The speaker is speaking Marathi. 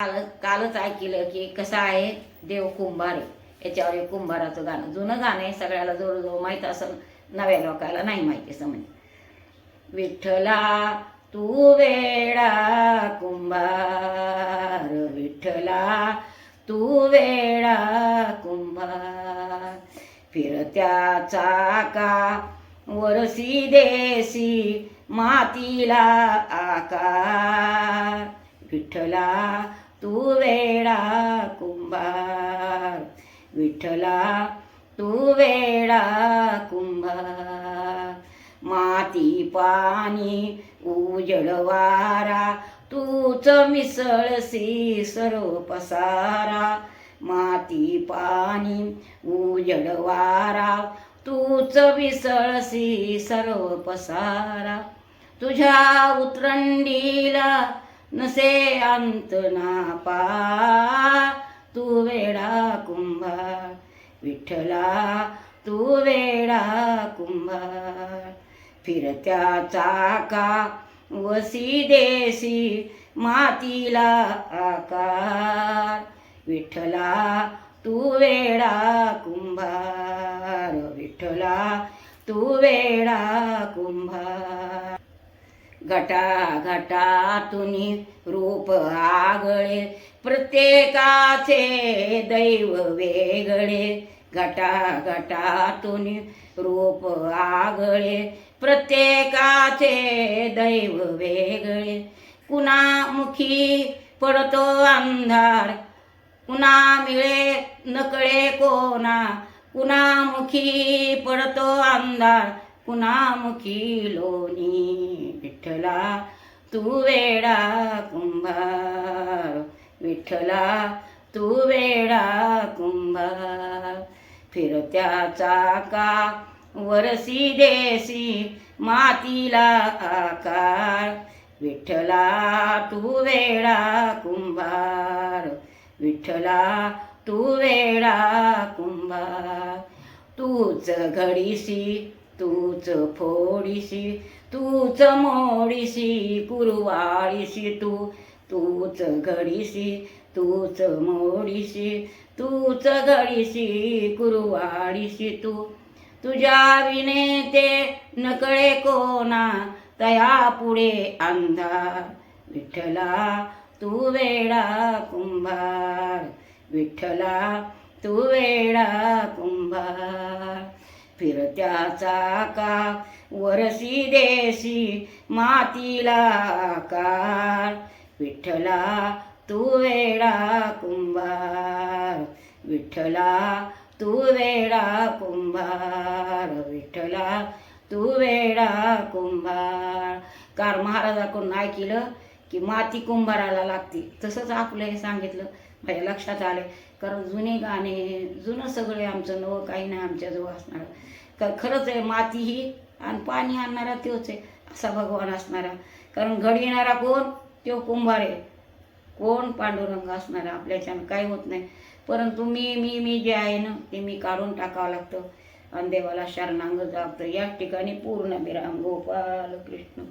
काल कालच ऐकलं की कसं आहे देव कुंभार आहे. याच्यावर एक कुंभाराचं गाणं. जुनं गाणं आहे सगळ्याला जवळजवळ माहीत असं नव्या लोकाला नाही माहिती समज विठ्ठला तू वेडा कुंभार. विठ्ठला तू वेडा कुंभार. फिरत्या चाका वरसी देसी मातीला आकार. विठ्ठला तू वेडा कुंभार विठ्ठला तू वेडा कुंभार. माती पाणी उजळ वारा तूच मिसळसी सर्व पसारा. माती पाणी उजळ वारा तूच मिसळसी सर्व पसारा. तुझ्या उतरंडीला नसे अंत ना पा. तू वेडा कुंभार. विठ्ठला तू वेडा कुंभार. फिरत्या चाका वसी देसी मातीला आकार. विठ्ठला तू वेडा कुंभार. विठ्ठला तू वेडा कुंभार. घटा घटातून रूप आगळे. प्रत्येकाचे दैव वेगळे. घटा घटातून रूप आगळे. प्रत्येकाचे दैव वेगळे. कुणामुखी पडतो अंधार? कुणा मिळे नकळे कोणा? कुणामुखी पडतो अंधार? कुणामुखी लोणी विठ्ठला तू वेडा कुंभार. विठ्ठला तू वेडा कुंभार. फिरत्या चाका वरसी देसी मातीला आकार. विठ्ठला तू वेडा कुंभार. विठ्ठला तू वेडा कुंभार. तूच घडीसी तूच फोडीशी तूच मोडीशी कुरवाळीसी तू तूच घडीशी तूच मोडीशी तूच घडीशी कुरवाळीसी तू. तुझ्या विने ते नकळे कोणा तया पुढे अंधार. विठ्ठला तू वेडा कुंभार. विठ्ठला तू वेडा कुंभार. फिरत्याचा का? वरसी देशी मातीला आकार. विठ्ठला तू वेडा कुंभार. विठ्ठला तू वेडा कुंभार. विठ्ठला तू वेडा कुंभार. कार महाराजाकडून ऐकलं की माती कुंभाराला लागते. तसंच आपलं हे सांगितलं. हे लक्षात आले. कारण जुने गाणे जुनं सगळे आमचं नवं काही नाही आमच्याजवळ असणार. का खरंच आहे माती ही आणि पाणी आणणारा तोच आहे असा भगवान असणारा. कारण घडविणारा कोण? तो कुंभार आहे. कोण पांडुरंग असणारा? आपल्याच्यानं काही होत नाही. परंतु मी मी मी जे आहे ना ते मी काढून टाकावं लागतं. आणि देवाला शरणांग जागतं. याच ठिकाणी पूर्ण विराम गोपाल कृष्ण.